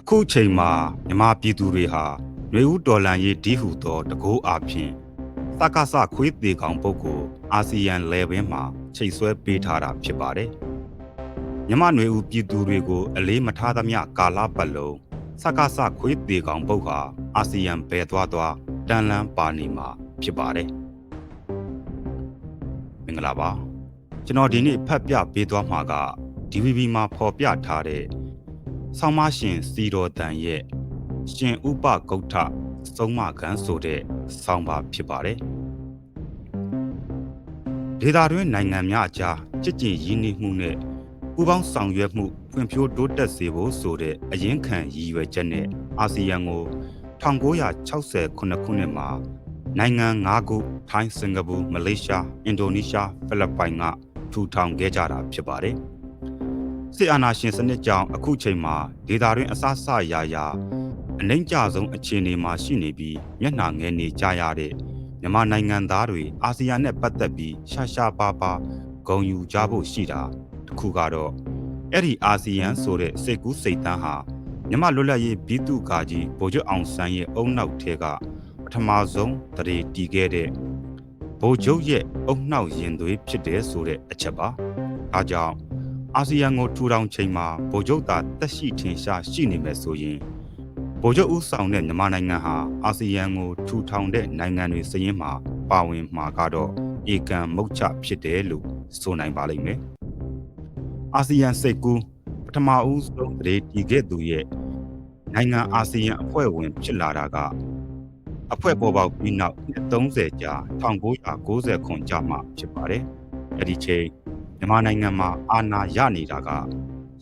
အခုချိန်မှာမြမပြည်သူတွေဟာရွေဦးတော်လန်ရေးဒီဟုသောတကိုးအဖြစ်သက္ကဆခွေးသေးကောင်ပုဂ္ဂိုလ်အာဆီယံလေဘင်းမှာချိတ်ဆွဲပေးထားတာဖြစ်ပါတယ်။မြမရွေဦးပြည်သူတွေကိုအလေးမထားသမျှကာလပတ်လုံးသက္ကဆခွေးသေးကောင်ပုဂ္ဂိုလ်ဟာအာဆီယံဘယ်သွားသွားတန်လန်းပါနေမှာဖြစ်ပါတယ်။မင်္ဂလာပါ။ကျွန်တော်ဒီနေ့ဖတ်ပြပေးသွားမှာက DVB မှာဖော်ပြထားတဲ့ ဆောင်းမရှင်စီတော်တန်ရဲ့ရှင်ဥပဂုတ်ထစုံမကန်ဆိုတဲ့ဆောင်းပါဖြစ်ပါတယ်ဒေတာတွင်နိုင်ငံများအကြားကြည်ကြည်ရင်းနှီးမှုနဲ့ပူးပေါင်းဆောင်ရွက်မှုဖွံ့ဖြိုးတိုးတက်စေဖို့ဆိုတဲ့အရင်ခံရည်ရွယ်ချက်နဲ့အာဆီယံကို1969ခုနှစ်မှာနိုင်ငံ၅ခုထိုင်းစင်ကာပူမလေးရှားအင်ဒိုနီးရှားဖိလစ်ပိုင်ကထူထောင်ခဲ့ကြတာဖြစ်ပါတယ်။ စစ်အာဏာရှင်စနစ်ကြောင့်အခုချိန်မှာဒေသတွင်းအစအစရာရာအနှိမ့်ကြဆုံးအခြေအနေမှာရှိနေပြီးမျက်နှာငယ်နေကြရတဲ့မြန်မာနိုင်ငံသားတွေအာဆီယံနဲ့ပတ်သက်ပြီးရှာရှာပါပါဂုံယူကြဖို့ရှိတာတခုကတော့အဲ့ဒီအာဆီယံဆိုတဲ့စိတ်ကူးစိတ်တန်းဟာမြန်မာလွတ်လပ်ရေးဘီသူကာကြီးဗိုလ်ချုပ်အောင်ဆန်းရဲ့အုံနောက်ထဲကပထမဆုံးတရေတီးခဲ့တဲ့ဗိုလ်ချုပ်ရဲ့အုံနောက်ရင်သွေးဖြစ်တယ်ဆိုတဲ့အချက်ပါ။ဒါကြောင့် အာဆီယံကိုထူထောင်ချိန်မှာဗိုလ်ချုပ်သာတက်ရှိထင်ရှားရှိနေမယ်ဆိုရင်ဗိုလ်ချုပ်ဦးဆောင်တဲ့မြန်မာနိုင်ငံဟာအာဆီယံကိုထူထောင်တဲ့နိုင်ငံတွေစရင်မှာပါဝင်မှာကတော့ဧကံမုတ်ချဖြစ်တယ်လို့ဆိုနိုင်ပါလိမ့်မယ်။အာဆီယံစိတ်ကူးပထမဦးဆုံးတရေတီခဲ့သူရဲ့နိုင်ငံအာဆီယံအဖွဲ့ဝင်ဖြစ်လာတာကအဖွဲ့ပေါ်ပေါက်ပြီးနောက်30ကြာ1990ခွန်ကြာမှဖြစ်ပါတယ်။အဲ့ဒီချိန် မြန်မာနိုင်ငံမှာအာဏာရနေတာက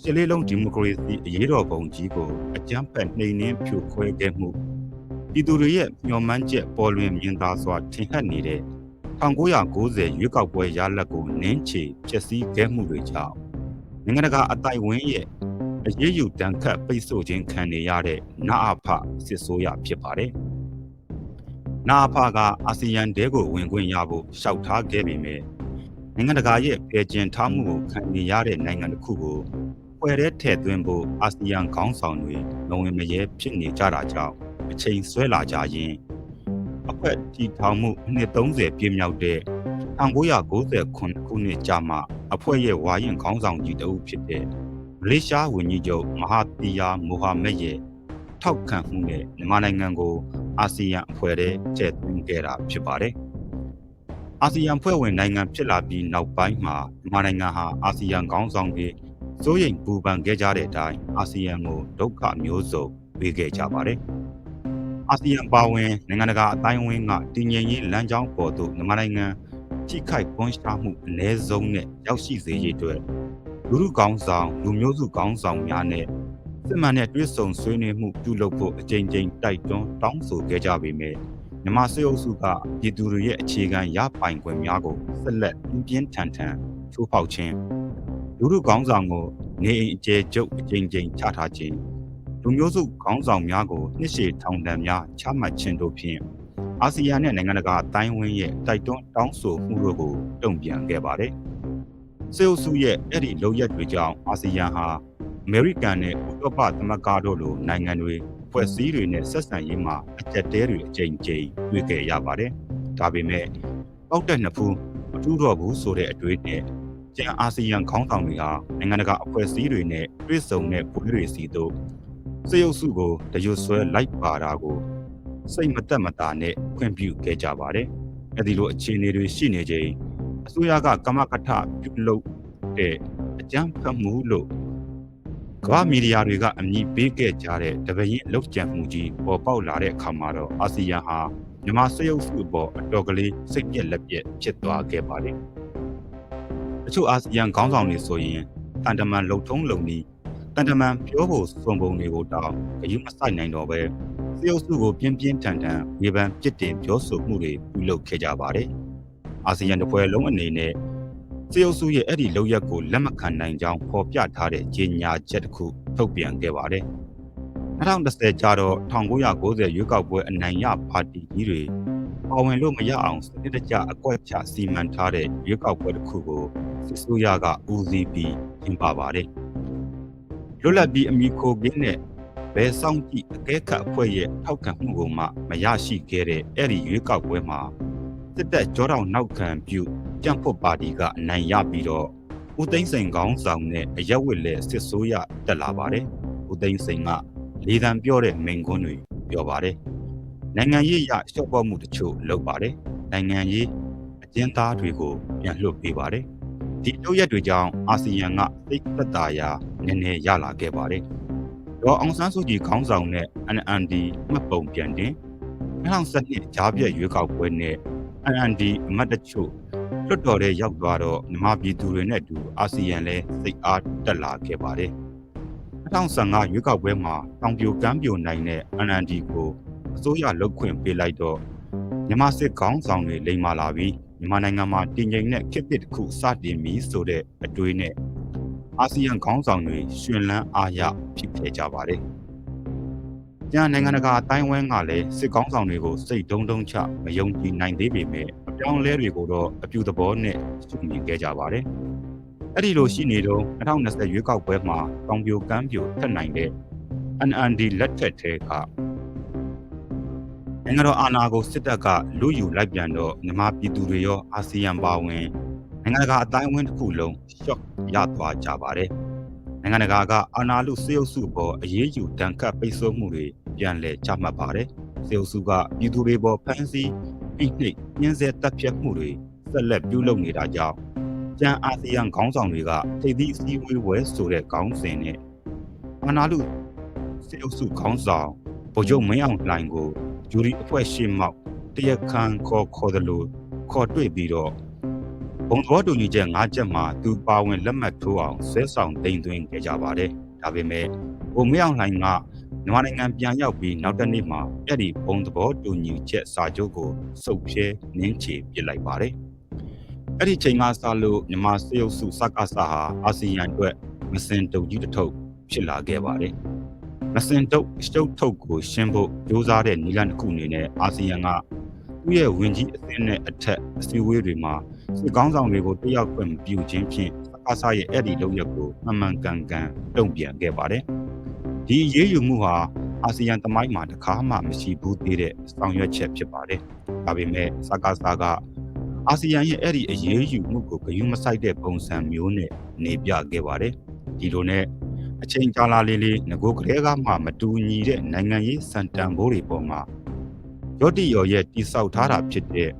ရှစ်လေးလုံးဒီမိုကရေစီအရေးတော်ပုံကြီးကိုအကြမ်းဖက်နှိမ်နင်းဖြိုခွဲခဲ့မှုပြည်သူတွေရဲ့မျှော်မှန်းချက်ပေါ်လွင်မြင်သာစွာထင်ဟပ်နေတဲ့1990ရွေးကောက်ပွဲရလဒ်ကိုနင်းချေဖျက်ဆီးခဲ့မှုတွေကြောင့်နိုင်ငံတကာအတိုင်ဝင်းရဲ့အရေးယူတန်ခတ်ပိတ်ဆို့ခြင်းခံနေရတဲ့နာအဖစစ်ဆိုးရဖြစ်ပါတယ်။နာအဖကအာဆီယံတဲကိုဝင်ခွင့်ရဖို့ရှောက်ထားခဲ့ပေမဲ့ နိုင်ငံတကာရဲ့ပြည်ကျင်ထားမှုကိုခံနေရတဲ့နိုင်ငံတစ်ခုကိုဖွဲ့တဲ့ထည့်သွင်းဖို့အာဆီယံခေါင်းဆောင်တွေလုံဝင်မရဲဖြစ်နေကြတာကြောင့်အချိန်ဆွဲလာကြရင်အဖွဲ့တည်ထောင်မှုနှစ်30ပြည့်မြောက်တဲ့1990ခုနှစ်ကြာမှအဖွဲ့ရဲ့ဝါရင်ခေါင်းဆောင်ကြီးတအုပ်ဖြစ်တဲ့မလေးရှားဝန်ကြီးချုပ်မဟာတီယာမိုဟာမက်ရဲ့ထောက်ခံမှုနဲ့မြန်မာနိုင်ငံကိုအာဆီယံအဖွဲ့ထဲကျက်သွင်းခဲ့တာဖြစ်ပါတယ်။ အာဆီယံဖွဲ့ဝင်နိုင်ငံဖြစ်လာပြီးနောက်ပိုင်းမှာမြန်မာနိုင်ငံဟာအာဆီယံခေါင်းဆောင်တွေစိုးရိမ်ပူပန်ခဲ့ကြတဲ့အတိုင်းအာဆီယံကိုဒုက္ခမျိုးစုံပေးခဲ့ကြပါတယ်။အာဆီယံပါဝင်နိုင်ငံတကာအတိုင်းအဝန်းကတည်ငြိမ်ရေးလမ်းကြောင်းပေါ်သို့မြန်မာနိုင်ငံထိခိုက်ကွန်းရှားမှုအ ਨੇ ဆုံးနဲ့ရောက်ရှိစေရေးအတွက်လူလူကောင်းဆောင်လူမျိုးစုကောင်းဆောင်များနဲ့စစ်မှန်တဲ့တွဲဆုံဆွေးနွေးမှုပြုလုပ်ဖို့အကြိမ်ကြိမ်တိုက်တွန်းတောင်းဆိုခဲ့ကြပေမဲ့ မြန်မာစစ်အုပ်စုကပြည်သူတွေရဲ့အခြေခံရပိုင်ခွင့်များကိုဆက်လက်ပြင်းပြင်းထန်ထန်ချိုးဖောက်ခြင်းလူလူကောင်းဆောင်ကိုနေအိမ်အကျယ်ကျုပ်အကြိမ်ကြိမ်ချထားခြင်းလူမျိုးစုခေါင်းဆောင်များကိုနှစ်ရှည်ထောင်ဒဏ်များချမှတ်ခြင်းတို့ဖြင့်အာဆီယံနဲ့နိုင်ငံတကာအတိုင်းဝန်းရဲ့တိုက်တွန်းတောင်းဆိုမှုတို့ကိုတုံ့ပြန်ခဲ့ပါတယ်။စေအုပ်စုရဲ့အဲ့ဒီလုပ်ရက်တွေကြောင့်အာဆီယံဟာအမေရိကန်နဲ့ဥရောပသမဂ္ဂတို့လိုနိုင်ငံတွေ ဖွဲ့စည်းတွေနဲ့ဆက်ဆံရေးမှာအကြက်တဲတွေအကြိမ်ကြိမ်တွေ့ခဲ့ရပါတယ်။ဒါပေမဲ့ပောက်တဲ့နှစ်ဖူးမထူးတော့ဘူးဆိုတဲ့အတွေ့နဲ့ကျန်အာဆီယံခေါင်းဆောင်တွေဟာနိုင်ငံတကာအဖွဲ့အစည်းတွေနဲ့တွေ့ဆုံတဲ့ပွဲတွေစီတို့စေရုပ်စုကိုတရွဆွဲလိုက်ပါတာကိုစိတ်မသက်မသာနဲ့ခွင့်ပြုခဲ့ကြပါတယ်။အဲဒီလိုအခြေအနေတွေရှိနေချိန်အစိုးရကကမကထပြုလုပ်တဲ့အကြမ်းဖက်မှုလို့ ကမ္ဘာမီဒီယာတွေကအမည်ပေးခဲ့ကြတဲ့တပရင်လောက်ကြံမှုကြီးပေါ်ပေါက်လာတဲ့အခါမှာတော့အာဆီယံဟာမြန်မာစရုပ်စုအပေါ်အတော်ကလေးစိတ်ပြက်လက်ပြက်ဖြစ်သွားခဲ့ပါတယ်။တချို့အာဆီယံခေါင်းဆောင်တွေဆိုရင်တန်တမန်လုံထုံးလုံနီးတန်တမန်ပြောဖို့စုံပုံတွေကိုတောင်းဂရုမစိုက်နိုင်တော့ပဲစရုပ်စုကိုပြင်းပြင်းထန်ထန်ဝေဖန်ပြစ်တင်ပြောဆိုမှုတွေပြုလုပ်ခဲ့ကြပါတယ်။အာဆီယံတပွဲလုံးအနေနဲ့ စရုပ်စုရဲ့အဲ့ဒီလောက်ရက်ကိုလက်မခံနိုင်ကြောင်းဖော်ပြထားတဲ့ကြေညာချက်တစ်ခုထုတ်ပြန်ခဲ့ပါတယ်။2010ကျတော့1990ရွေးကောက်ပွဲအနိုင်ရပါတီကြီးတွေပါဝင်လို့မရအောင်စနစ်တကျအကွက်ချစီမံထားတဲ့ရွေးကောက်ပွဲတစ်ခုကိုစစ်ဆိုးရကဦးစီးပြီးကျင်းပပါတယ်။လွတ်လပ်ပြီးအမိခိုကင်းတဲ့ဘယ်ဆောင်ကြည့်အကဲခတ်အဖွဲ့ရဲ့ထောက်ခံမှုကိုမှမရရှိခဲ့တဲ့အဲ့ဒီရွေးကောက်ပွဲမှာစစ်တပ်ကြောတော်နောက်ခံပြု ကြံ့ဖွတ်ပါတီကအနိုင်ရပြီးတော့ဦးသိန်းစိန်ခေါင်းဆောင်နဲ့အရက်ဝစ်လက်စစ်ဆိုးရတက်လာပါတယ်ဦးသိန်းစိန်ကလေသံပြောတဲ့မိန်ကွန်းတွေပြောပါတယ်နိုင်ငံရေးရရှော့ပေါ်မှုတချို့လုပ်ပါတယ်နိုင်ငံရေးအကျဉ်းသားတွေကိုပြန်လွှတ်ပေးပါတယ်ဒီတို့ရက်တွေကြောင့်အာဆီယံကသိသက်သာရာနည်းနည်းရလာခဲ့ပါတယ်ဒေါ်အောင်ဆန်းစုကြည်ခေါင်းဆောင်တဲ့ NND မှတ်ပုံပြန်တင်2012ဂျားပြည့်ရွေးကောက်ပွဲနဲ့ NND အမတ်တချို့ လွတ်တော်တဲ့ရောက်သွားတော့မြန်မာပြည်သူတွေနဲ့အတူအာဆီယံလည်းစိတ်အားတက်လာခဲ့ပါတယ်2015ရွေးကောက်ပွဲမှာတောင်ပြိုကမ်းပြိုနိုင်တဲ့ NND ကိုအစိုးရလုတ်ခွင့်ပေးလိုက်တော့မြန်မာစစ်ခေါင်းဆောင်တွေလိမ်မာလာပြီးမြန်မာနိုင်ငံမှာတည်ငြိမ်တဲ့ခေတ်သစ်တစ်ခုစတင်ပြီးဆိုတဲ့အတွေးနဲ့အာဆီယံခေါင်းဆောင်တွေရှင်လန်းအားရဖြစ်ခဲ့ကြပါတယ်။ကျန်နိုင်ငံတကာအတိုင်းဝန်းကလည်းစစ်ကောင်းဆောင်တွေကိုစိတ်ဒုံဒုံချမယုံကြည်နိုင်သေးပေမဲ့အ ပြောင်းလဲတွေကိုတော့အပြူသဘောနဲ့ရှုမြင်ခဲ့ကြပါတယ်။အဲ့ဒီလိုရှိနေတော့2020ရွေးကောက်ပွဲမှာတောင်ပြိုကမ်းပြိုထက်နိုင်တဲ့ NND လက်ထက်တဲ့ကနိုင်ငံတော်အာဏာကိုစစ်တပ်ကလူယူလိုက်ပြန်တော့မြန်မာပြည်သူတွေရောအာဆီယံပါဝင်နိုင်ငံတကာအတိုင်းအဝန်းတစ်ခုလုံးရှော့ရသွားကြပါတယ်။နိုင်ငံတကာကအာဏာလုစေအုပ်စုပေါ်အရေးယူတန်ခတ်ပိတ်ဆို့မှုတွေပြန်လည်ချမှတ်ပါတယ်။စေအုပ်စုကပြည်သူတွေပေါ်ဖမ်းဆီး ဖိနှိပ်ညှင်းဆဲတပ်ဖြတ်မှုတွေဆက်လက်ပြုလုပ်နေတာကြောင့်ကျန်အာဆီယံခေါင်းဆောင်တွေကထိပ်သီးအစည်းအဝေးဝဲဆိုတဲ့ခေါင်းစဉ်နဲ့အာဏာလုစေအုပ်စုခေါင်းဆောင်ဗိုလ်ချုပ်မင်းအောင်လှိုင်ကိုဂျူရီအဖွဲ့ရှင်းမောက်တရက်ခန်ခေါ်ခေါ်တယ်လို့ခေါ်တွေ့ပြီးတော့ဘုံတော်တူညီချက်၅ချက်မှာသူပါဝင်လက်မှတ်ထိုးအောင်ဆွဲဆောင်တင်သွင်းခဲ့ကြပါတယ်။ဒါပေမဲ့ဘုံမရောက်နိုင်က မြန်မာနိုင်ငံပြန်ရောက်ပြီးနောက်တစ်နေ့မှာအဲ့ဒီဘုံသဘောတူညီချက်စာချုပ်ကိုစုပ်ဖြဲနင်းချေပစ်လိုက်ပါတယ်။အဲ့ဒီချိန်ကစလို့မြန်မာစေအုပ်စုစကားစာဟာအာဆီယံအတွက်မစင်တုပ်ကြီးတစ်ထုပ်ဖြစ်လာခဲ့ပါတယ်။မစင်တုပ်ရှုပ်ထုတ်ကိုရှင်းဖို့ကြိုးစားတဲ့နီလန်တစ်ခုအနေနဲ့အာဆီယံကသူ့ရဲ့ဝင်ကြီးအသင်းနဲ့အထက်အစည်းအဝေးတွေမှာစစ်ကောင်းဆောင်တွေကိုတယောက်ခွင့်မပြုခြင်းဖြင့်အဆာရဲ့အဲ့ဒီလုပ်ရက်ကိုမှန်မှန်ကန်ကန်တုံ့ပြန်ခဲ့ပါတယ်။ ဒီရေးယူမှုဟာအာဆီယံသမိုင်းမှာတစ်ခါမှမရှိဘူးသေးတဲ့ဆောင်ရွက်ချက်ဖြစ်ပါတယ်။ဒါပေမဲ့စကားစားကအာဆီယံရဲ့အဲ့ဒီအရေးယူမှုကိုဂရုမစိုက်တဲ့ပုံစံမျိုးနဲ့နေပြခဲ့ပါတယ်။ဒီလိုနဲ့အချိန်ကြာလာလေးလေးငကိုကလေးကမှမတူညီတဲ့နိုင်ငံရေးစံတန်ဖိုးတွေပေါ်မှာရော့တီရော်ရဲ့တိဆောက်ထားတာဖြစ်တဲ့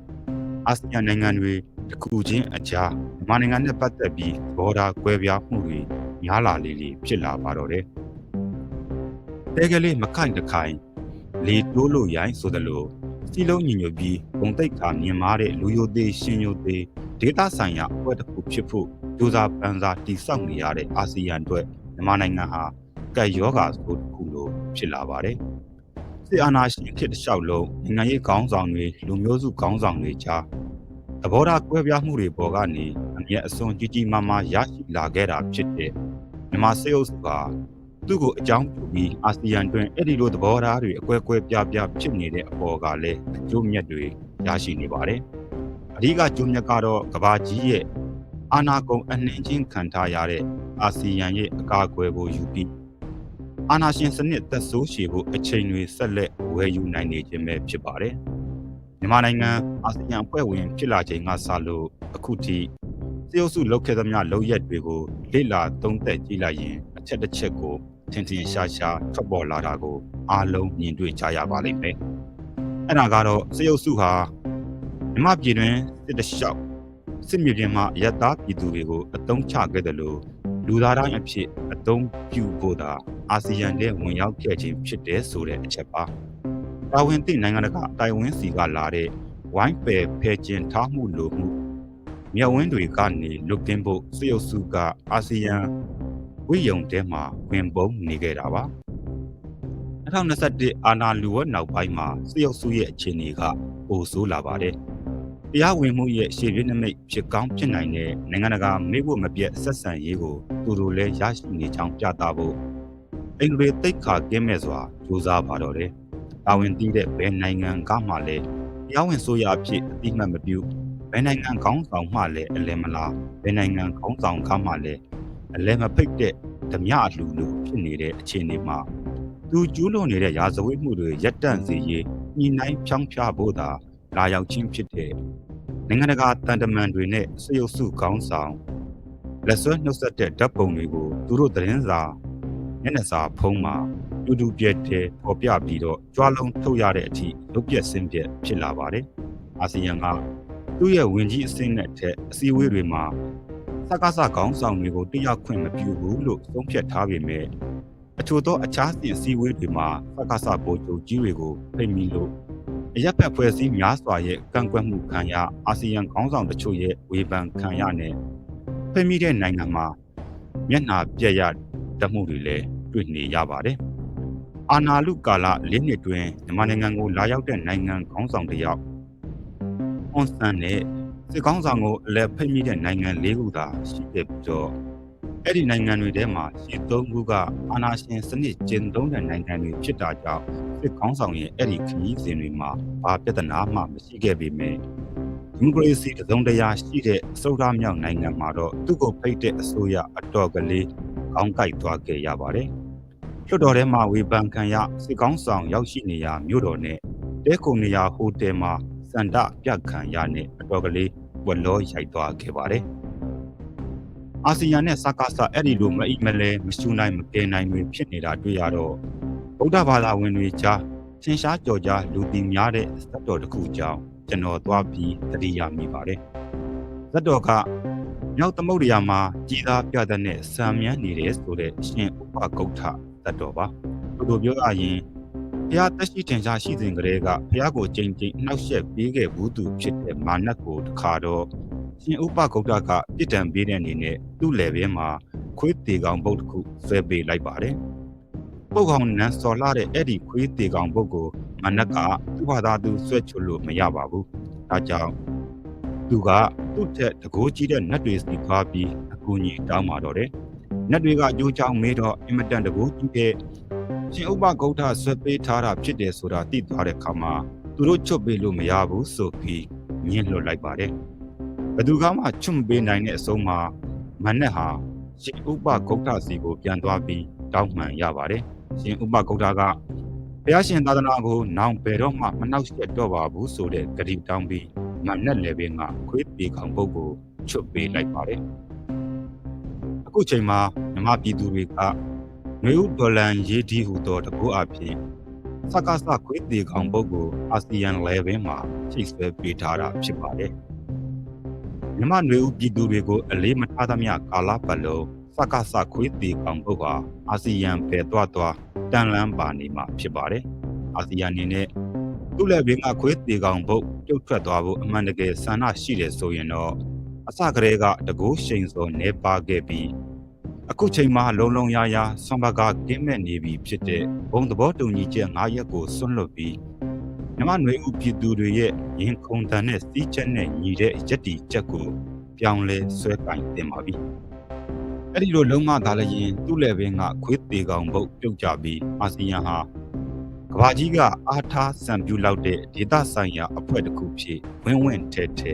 အာဆီယံနိုင်ငံတွေတစ်ခုချင်းအကြားမြန်မာနိုင်ငံနဲ့ပတ်သက်ပြီးဘော်ဒါကွဲပြားမှုတွေများလာလေးလေးဖြစ်လာပါတော့တယ်။ တဲကလေးမခိုင်တခိုင်လေတိုးလို့ရိုင်းဆိုသလိုစီလုံးညီညွတ်ပြီးဂုံတိတ်ခါမြင်မာတဲ့လူယိုသေးရှင်ယိုသေးဒေတာဆိုင်ရာအဖွဲ့တစ်ခုဖြစ်ဖို့ကြိုးစားပန်းစားတည်ဆောက်နေရတဲ့အာဆီယံအတွက်မြန်မာနိုင်ငံဟာကပ်ယောဂါဆိုတစ်ခုလိုဖြစ်လာပါတယ်။စစ်အာဏာရှင်ခေတ်တစ်လျှောက်လုံးနိုင်ငံရေးခေါင်းဆောင်တွေလူမျိုးစုခေါင်းဆောင်တွေကြားသဘောထားကွဲပြားမှုတွေပေါ်ကနေအမြတ်အစွန်ကြီးကြီးမားမားရရှိလာခဲ့တာဖြစ်တဲ့မြန်မာစစ်အုပ်စုက သူ့ကိုအကြောင်းပြုပြီးအာဆီယံတွင်အဲ့ဒီလိုသဘောထားတွေအကွဲကွဲပြားပြားဖြစ်နေတဲ့အပေါ်ကလည်းအကျိုးမြတ်တွေရရှိနေပါတယ်။အဓိကကျိုးမြတ်ကတော့ကဘာကြီးရဲ့အာနာကုံအနှင်ချင်းခံထားရတဲ့အာဆီယံရဲ့အကာအကွယ်ကိုယူပြီးအာနာရှင်စနစ်သက်ဆိုးရှည်ဖို့အချိန်တွေဆက်လက်ဝယ်ယူနိုင်နေခြင်းပဲဖြစ်ပါတယ်။မြန်မာနိုင်ငံအာဆီယံအဖွဲ့ဝင်ဖြစ်လာချိန်ကစလို့အခုထိစေအုပ်စုလုပ်ခဲ့သမျှလုပ်ရက်တွေကိုလေ့လာသုံးသပ်ကြည့်လိုက်ရင်အ ချက်တစ်ချက်ကိုထင်ထင်ရှားရှားထွက်ပေါ်လာတာကိုအားလုံးမြင်တွေ့ကြရပါလိမ့်မယ်။အဲ့ဒါကတော့စေအုပ်စုဟာမြမပြည်တွင်စစ်တလျှောက်စစ်မြေပြင်မှာရတ္တာပြည်သူတွေကိုအတုံးချခဲ့တယ်လို့လူသားတိုင်းအဖြစ်အသုံးပြုဖို့သာအာဆီယံရဲ့ဝင်ရောက်ခဲ့ခြင်းဖြစ်တဲ့ဆိုတဲ့အချက်ပါ။တာဝန်သိနိုင်ငံတကာတိုင်ဝင်းစီကလာတဲ့ဝိုင်းပယ်ဖယ်ကျင်ထားမှုလိုမှုမြေဝင်းတွေကနေလွတ်ကင်းဖို့စစ်ရုပ်စုကအာဆီယံ ဝိယုံတဲမှာဝင်ပုံနေခဲ့တာပါ2021အာနာလူဝတ်နောက်ပိုင်းမှာစစ်ရုပ်စုရဲ့အခြေအနေကပိုဆိုးလာပါတယ်တရားဝင်မှုရဲ့ရှေ့ပြနမိတ်ဖြစ်ကောင်းဖြစ်နိုင်တဲ့နိုင်ငံတကာမိဖို့မပြတ်ဆက်ဆံရေးကိုသူတို့လည်းရရှိနေကြောင်းပြသဖို့အင်္ဂလိပ်သိက္ခာကင်းမဲ့စွာကြိုးစားပါတော့တယ်။တာဝန်တည်တဲ့ဘယ်နိုင်ငံကမှလည်းတရားဝင်ဆိုရအဖြစ်အတိမတ်မပြုဘယ်နိုင်ငံခေါင်းဆောင်မှလည်းအလဲမလားဘယ်နိုင်ငံခေါင်းဆောင်ကမှလည်း အလဲမဖိတ်တဲ့ဓမြအလှလူဖြစ်နေတဲ့အခြေအနေမှာသူကျူးလွန်နေတဲ့ရာဇဝတ်မှုတွေရပ်တန့်စေရေးညှိနှိုင်းဖြောင်းဖျဖို့သာလာရောက်ခြင်းဖြစ်တဲ့နိုင်ငံတကာတန်တမန်တွေနဲ့စရုပ်စုခေါင်းဆောင်လက်ဆွဲနှုတ်ဆက်တဲ့ဓာတ်ပုံတွေကိုသူတို့သတင်းစာမျက်နှာစာဖုံးမှာတူတူပြည့်တဲ့ပေါ်ပြပြီးတော့ကြွားလုံးထုတ်ရတဲ့အထိလုတ်ပြက်ဆင်းပြက်ဖြစ်လာပါတယ်။အာဆီယံကသူ့ရဲ့ဝင်ကြီးအဆင့်နဲ့အထက်အစည်းအဝေးတွေမှာ စကားစခေါင်းဆောင်တွေကိုတရားခွင့်မပြုဘူးလို့ဆုံးဖြတ်ထားပေမဲ့အချို့သောအခြားစီအစည်းအဝေးတွေမှာစကားစဗိုလ်ချုပ်ကြီးတွေကိုဖိတ်မိလို့အရက်ဖက်ဖွဲ့စည်းများစွာရဲ့ကန့်ကွက်မှုခံရအာဆီယံခေါင်းဆောင်တချို့ရဲ့ဝေဖန်ခံရတဲ့ဖိတ်မိတဲ့နိုင်ငံမှာမျက်နှာပြက်ရတမှုတွေလည်းတွေ့နေရပါတယ်။အာနာလူကာလ၄နှစ်တွင်မြန်မာနိုင်ငံကိုလာရောက်တဲ့နိုင်ငံခေါင်းဆောင်တယောက်ဟွန်ဆန်နဲ့ စစ်ကောင်းဆောင်ကိုအလဲဖိတ်မိတဲ့နိုင်ငံ၄ခုသာရှိခဲ့ပြီးတော့အဲ့ဒီနိုင်ငံတွေထဲမှာရှစ်သုံးခုကအာဏာရှင်စနစ်ကျင့်သုံးတဲ့နိုင်ငံတွေဖြစ်တာကြောင့်စစ်ကောင်းဆောင်ရဲ့အဲ့ဒီခရီးစဉ်တွေမှာဘာပြဿနာမှမရှိခဲ့ပေမဲ့ဒီမိုကရေစီတစုံတရာရှိတဲ့အစိုးရမြောက်နိုင်ငံမှာတော့သူ့ကိုဖိတ်တဲ့အစိုးရအတော်ကလေးကောင်းကိုက်သွားခဲ့ရပါတယ်။လွှတ်တော်ထဲမှာဝေဖန်ခံရစစ်ကောင်းဆောင်ရောက်ရှိနေရမြို့တော်နဲ့တဲခုံနေရဟိုတယ်မှာ စန္ဒပြခံရတဲ့အတော်ကလေးဝလောရိုက်သွားခဲ့ပါတယ်။အာဆီယံနဲ့စကားဆအဲ့ဒီလိုမအိမလဲမရှူနိုင်မကဲနိုင်တွေဖြစ်နေတာတွေ့ရတော့ဗုဒ္ဓဘာသာဝင်တွေကြားသင်ရှားကြော်ကြားလူတီများတဲ့ဇတ်တော်တစ်ခုကြောင်းကျွန်တော်သွားပြီးတတိယမိပါတယ်။ဇတ်တော်ကမြောက်သမုဒ္ဒရာမှာကြည်သာပြတဲ့နဲ့ဆံမြန်းနေတဲ့ဆိုတဲ့ရှင်ဥပဂုတ်ထဇတ်တော်ပါ။ဘုလိုပြောရရင် ဘုရားတက်ရှိထင်ရှားရှိစဉ်ကလေးကဘုရားကိုကြိမ်ကြိမ်နှောက်ယှက်ပေးခဲ့ဘူးသူဖြစ်တဲ့မာနတ်ကိုတခါတော့ရှင်ဥပဂုတ်တကပြစ်ဒဏ်ပေးတဲ့အနေနဲ့သူ့လေဘဲမှာခွေးတေကောင်ပုတ်တစ်ခုဆွဲပေးလိုက်ပါတယ်။ပုတ်ကောင်နန်းစော်လာတဲ့အဲ့ဒီခွေးတေကောင်ပုတ်ကိုမာနတ်ကသူ့ဘာသာသူဆွဲချွလို့မရပါဘူး။ဒါကြောင့်သူကသူ့ထက်တကိုးကြီးတဲ့နတ်တွေစီသွားပြီးအကူအညီတောင်းပါတော့တယ်။နတ်တွေကကြိုးချောင်းမေးတော့အင်မတန်တကိုးကြီးတဲ့ ရှင်ဥပဂုတ်ထဆွဲပေးထားတာဖြစ်တယ်ဆိုတာသိသွားတဲ့အခါမှာသူတို့ချွတ်ပေးလို့မရဘူးဆိုပြီးညှင်းလွတ်လိုက်ပါတယ်။ဘသူကမှချွတ်မပေးနိုင်တဲ့အဆုံးမှာမနက်ဟာရှင်ဥပဂုတ်ထစီကိုပြန်သွားပြီးတောင်းမှန်ရပါတယ်။ရှင်ဥပဂုတ်ထကဘုရားရှင်သာသနာကိုနောင်ဘယ်တော့မှမနှောက်ယှက်တော့ပါဘူးဆိုတဲ့ဂရီတောင်းပြီးမနက်လည်းပင်ကခွေးပေကောင်ပုတ်ကိုချွတ်ပေးလိုက်ပါတယ်။အခုချိန်မှာမြမပြည်သူတွေက နွေဦးဒေါ်လန်ရေးဒီဟူသောတကူအဖြစ်စကားစခွေးတေကောင်ပုတ်ကိုအာဆီယံလေဘင်းမှာချိတ်ဆွဲပေးထားတာဖြစ်ပါတယ်။မြမနွေဦးပြည်သူတွေကိုအလေးမထားသမျှကာလပတ်လုံးစကားစခွေးတေကောင်ပုတ်ဟာအာဆီယံပဲသွားသွားတန်လန်းပါနေမှာဖြစ်ပါတယ်။အာဆီယံအနေနဲ့သူ့လည်းဘင်းကခွေးတေကောင်ပုတ်ပြုတ်ထွက်သွားဖို့အမှန်တကယ်ဆန္ဒရှိတယ်ဆိုရင်တော့အစကတည်းကတကူရှိန်စောနေပါခဲ့ပြီး အခုချိန်မှာလုံလုံရရဆွမ်ဘကကင်းမဲ့နေပြီဖြစ်တဲ့ဘုံသဘောတူညီချက်၅ရက်ကိုဆွန့်လွတ်ပြီးမြမနွေဦးပြည်သူတွေရဲ့ရင်ခုန်တန်တဲ့စီးချက်နဲ့ညီတဲ့ရက်တီချက်ကိုပြောင်းလဲဆွဲကင်တင်ပါပြီ။အဲ့ဒီလိုလုံးမသာလည်းရင်သူ့လည်းပင်ကခွေးသေးကောင်ဘုတ်ပြုတ်ကြပြီးအာဆီယံဟာကဘာကြီးကအားထားစံပြူလောက်တဲ့ဒေသဆိုင်ရာအဖွဲ့တစ်ခုဖြစ်ဝင်းဝင်းထဲထဲ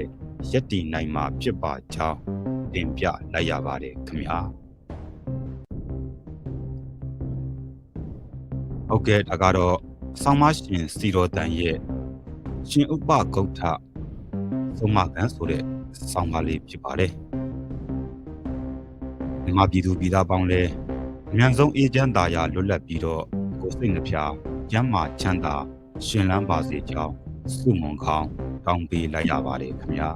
ရက်တီနိုင်မှာဖြစ်ပါကြောင်းတင်ပြလိုက်ရပါတယ်ခင်ဗျာ။ ဟုတ်ကဲ့ဒါကတော့ဆောင်းမရှင်စီတော်တန်ရဲ့ရှင်ဥပဂုတ်ထသုံးမကန်ဆိုတဲ့ဆောင်းပါလေးဖြစ်ပါတယ်မြန်မာပြည်သူပြည်သားပေါင်းလဲအမြန်ဆုံးအေဂျင့်သားရလွတ်လပ်ပြီးတော့ကိုယ်စိတ်နှပြကျမ်းမာချမ်းသာရှင်လန်းပါစေကြောင်းစုမုံခေါင်းတောင်းပေးလိုက်ရပါတယ်ခင်ဗျာ